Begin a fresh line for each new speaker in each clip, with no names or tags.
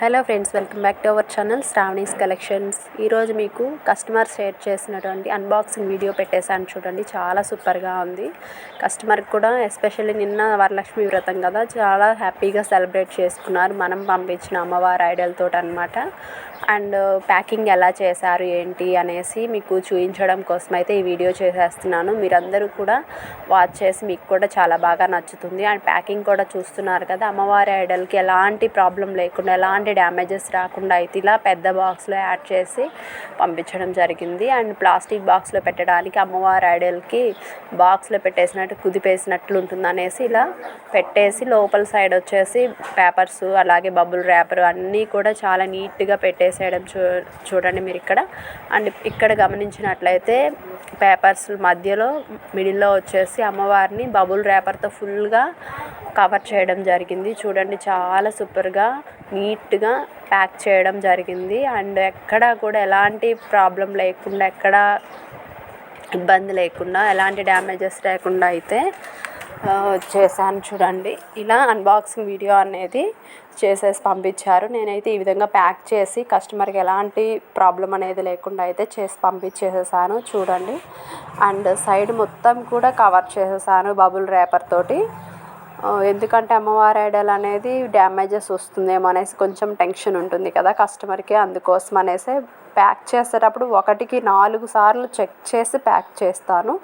Hello friends welcome back to our channel Sravani's collections. ఈరోజు మీకు customer share చేసినటువంటి unboxing video పెట్టేశాను చూడండి చాలా సూపర్గా ఉంది. కస్టమర్కి కూడా ఎస్పెషల్లీ నిన్న వరలక్ష్మి వ్రతం కదా చాలా హ్యాపీగా సెలబ్రేట్ చేసుకున్నారు. మనం పంపించిన అమ్మవారి ఐడల్తో అనమాట అండ్ ప్యాకింగ్ ఎలా చేశారు ఏంటి అనేసి మీకు చూపించడం కోసం అయితే ఈ వీడియో చేసేస్తున్నాను. మీరందరూ కూడా వాచ్ చేసి మీకు కూడా చాలా బాగా నచ్చుతుంది. అండ్ ప్యాకింగ్ కూడా చూస్తున్నారు కదా అమ్మవారి ఐడల్కి ఎలాంటి ప్రాబ్లం లేకుండా ఎలాంటి డ్యామేజెస్ రాకుండా అయితే ఇలా పెద్ద బాక్స్లో యాడ్ చేసి పంపించడం జరిగింది. అండ్ ప్లాస్టిక్ బాక్స్లో పెట్టడానికి అమ్మవారి ఐడల్కి బాక్స్లో పెట్టేసినట్టు కుదిపేసినట్లు ఉంటుంది అనేసి ఇలా పెట్టేసి లోపల సైడ్ వచ్చేసి పేపర్స్ అలాగే బబుల్ ర్యాపర్ అన్నీ కూడా చాలా నీట్గా పెట్టేసేయడం చూ చూడండి మీరు ఇక్కడ. అండ్ ఇక్కడ గమనించినట్లయితే పేపర్స్ మధ్యలో మిడిల్లో వచ్చేసి అమ్మవారిని బబుల్ ర్యాపర్తో ఫుల్గా కవర్ చేయడం జరిగింది. చూడండి చాలా సూపర్గా నీట్గా ప్యాక్ చేయడం జరిగింది. అండ్ ఎక్కడ కూడా ఎలాంటి ప్రాబ్లం లేకుండా ఎక్కడ ఇబ్బంది లేకుండా ఎలాంటి డ్యామేజెస్ లేకుండా అయితే చేశాను చూడండి. ఇలా అన్బాక్సింగ్ వీడియో అనేది చేసేసి పంపించారు. నేనైతే ఈ విధంగా ప్యాక్ చేసి కస్టమర్కి ఎలాంటి ప్రాబ్లం అనేది లేకుండా అయితే చేసి పంపించేసేసాను చూడండి. అండ్ సైడ్ మొత్తం కూడా కవర్ చేసేసాను బబుల్ ర్యాపర్ తోటి. ఎందుకంటే అమ్మవారి ఐడల్ అనేది డ్యామేజెస్ వస్తుందేమో అనేసి కొంచెం టెన్షన్ ఉంటుంది కదా కస్టమర్కి అందుకోసం అనేసి ప్యాక్ చేసేటప్పుడు ఒకటికి నాలుగు సార్లు చెక్ చేసి ప్యాక్ చేస్తాను.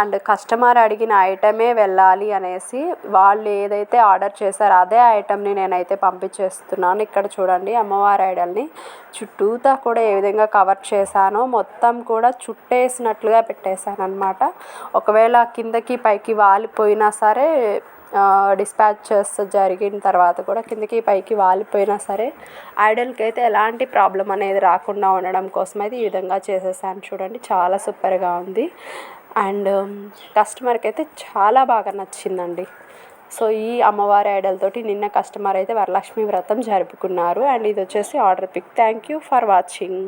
అండ్ కస్టమర్ అడిగిన ఐటమే వెళ్ళాలి అనేసి వాళ్ళు ఏదైతే ఆర్డర్ చేశారో అదే ఐటమ్ని నేనైతే పంపించేస్తున్నాను. ఇక్కడ చూడండి అమ్మవారి ఐడల్ని చుట్టూతా కూడా ఏ విధంగా కవర్ చేశానో మొత్తం కూడా చుట్టేసినట్లుగా పెట్టేశాను అనమాట ఒకవేళ కిందకి పైకి వాలిపోయినా సరే డిస్పాచెస్ జరిగిన తర్వాత కూడా కిందకి పైకి వాలిపోయినా సరే ఐడల్కి అయితే ఎలాంటి ప్రాబ్లం అనేది రాకుండా ఉండడం కోసం అయితే ఈ విధంగా చేసేసాను చూడండి. చాలా సూపర్గా ఉంది. అండ్ కస్టమర్కి అయితే చాలా బాగా నచ్చిందండి. సో ఈ అమ్మవారి ఐడల్ తోటి నిన్న కస్టమర్ అయితే వరలక్ష్మి వ్రతం జరుపుకున్నారు. అండ్ ఇది వచ్చేసి order pick. Thank you for watching.